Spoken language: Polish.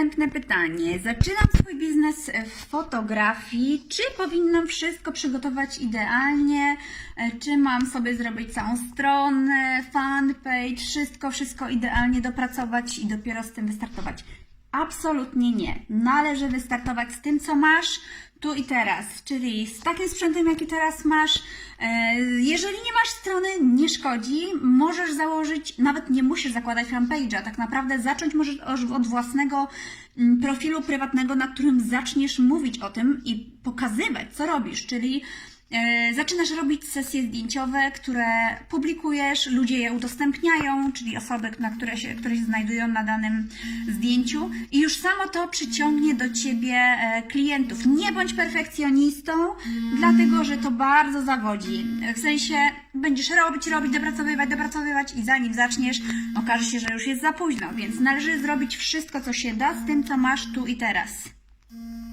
Następne pytanie. Zaczynam swój biznes w fotografii. Czy powinnam wszystko przygotować idealnie? E, Czy mam sobie zrobić całą stronę, fanpage, wszystko, wszystko idealnie dopracować i dopiero z tym wystartować? Absolutnie nie. Należy wystartować z tym, co masz tu i teraz, czyli z takim sprzętem, jaki teraz masz. E, Jeżeli nie masz strony, szkodzi. Możesz założyć, nawet nie musisz zakładać fanpage'a. Tak naprawdę zacząć możesz od- własnego mm, profilu prywatnego, na którym zaczniesz mówić o tym i pokazywać, co robisz, czyli Zaczynasz robić sesje zdjęciowe, które publikujesz, ludzie je udostępniają, czyli osoby, na które się, które się znajdują na danym zdjęciu i już samo to przyciągnie do Ciebie e, klientów. Nie bądź perfekcjonistą, dlatego że to bardzo zawodzi. W sensie będziesz robić, robić, dopracowywać, dopracowywać i zanim zaczniesz, okaże się, że już jest za późno, więc należy zrobić wszystko, co się da z tym, co masz tu i teraz.